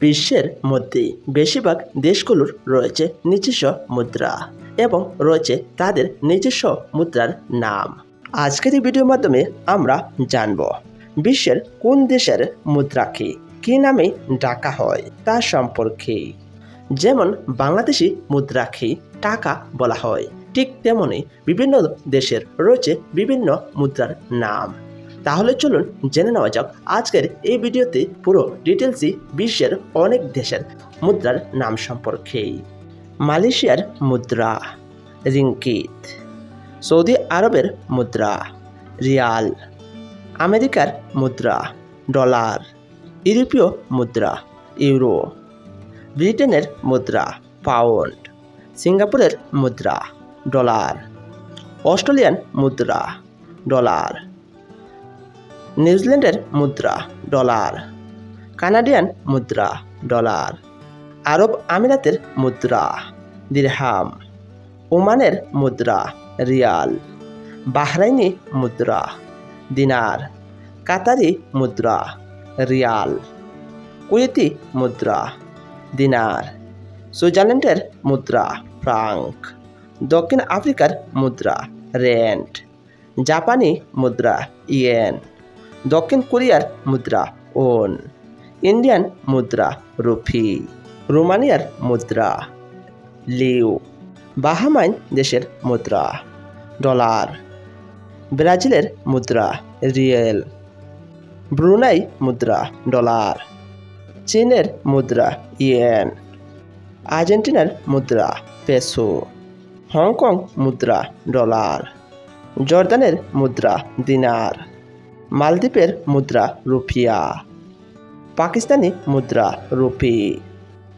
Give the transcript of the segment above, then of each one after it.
বিশ্বের মধ্যে বেশিরভাগ দেশগুলোর রয়েছে নিজস্ব মুদ্রা এবং রয়েছে তাদের নিজস্ব মুদ্রার নাম। আজকের এই ভিডিওর মাধ্যমে আমরা জানব বিশ্বের কোন দেশের মুদ্রাকে কী? নামে ডাকা হয়? তা সম্পর্কে। যেমন বাংলাদেশি মুদ্রাকে টাকা বলা হয়। ঠিক তেমনি বিভিন্ন দেশের রয়েছে বিভিন্ন মুদ্রার নাম। তাহলে চলুন জেনে নেওয়া যাক আজকের এই ভিডিওতে পুরো ডিটেলসই বিশ্বের অনেক দেশের মুদ্রার নাম সম্পর্কে। মালয়েশিয়ার মুদ্রা রিঙ্কিত সৌদি আরবের মুদ্রা, রিয়াল, আমেরিকার মুদ্রা, ডলার, ইউরোপীয় মুদ্রা, ইউরো, ব্রিটেনের মুদ্রা, পাউন্ড, সিঙ্গাপুরের মুদ্রা, ডলার, অস্ট্রেলিয়ান মুদ্রা, ডলার নিউজিল্যান্ডের মুদ্রা, ডলার। কানাডিয়ান মুদ্রা, ডলার। আরব আমিরাতের মুদ্রা, দিরহাম। ওমানের মুদ্রা, রিয়াল। বাহরাইনি মুদ্রা, দিনার। কাতারি মুদ্রা, রিয়াল। কুয়েতি মুদ্রা, দিনার। সুইজারল্যান্ডের মুদ্রা, ফ্রাঙ্ক। দক্ষিণ আফ্রিকার মুদ্রা, রেন্ট। জাপানি মুদ্রা, ইয়েন। দক্ষিণ কোরিয়ার মুদ্রা ওন, ইন্ডিয়ান মুদ্রা রুফি রোমানিয়ার মুদ্রা লিউ, বাহামাইন দেশের মুদ্রা ডলার, ব্রাজিলের মুদ্রা রিয়েল, ব্রুনাই মুদ্রা ডলার, চীনের মুদ্রা ইয়েন, আর্জেন্টিনার মুদ্রা পেসো, হংকং মুদ্রা ডলার, জর্দানের মুদ্রা দিনার। মালদ্বীপের মুদ্রা রুপিয়া, পাকিস্তানি মুদ্রা রুপি,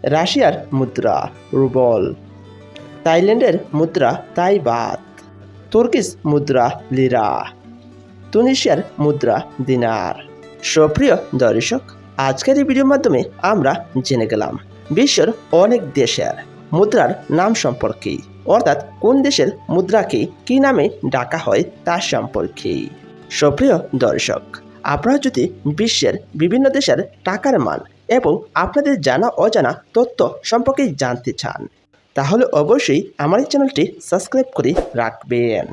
রাশিয়ার মুদ্রা রুবল, থাইল্যান্ডের মুদ্রা তাইবাত তুর্কিস মুদ্রা লিরা, তুনিশিয়ার মুদ্রা দিনার। সুপ্রিয় দর্শক, আজকের এই ভিডিওর মাধ্যমে আমরা জেনে গেলাম বিশ্বের অনেক দেশের মুদ্রার নাম সম্পর্কে, অর্থাৎ কোন দেশের মুদ্রাকে কী নামে ডাকা হয় তার সম্পর্কে। সুপ্রিয় দর্শক, আপনারা যদি বিশ্বের বিভিন্ন দেশের টাকার মান এবং আপনাদের জানা অজানা তথ্য সম্পর্কে জানতে চান, তাহলে অবশ্যই আমার এই চ্যানেলটি সাবস্ক্রাইব করে রাখবেন।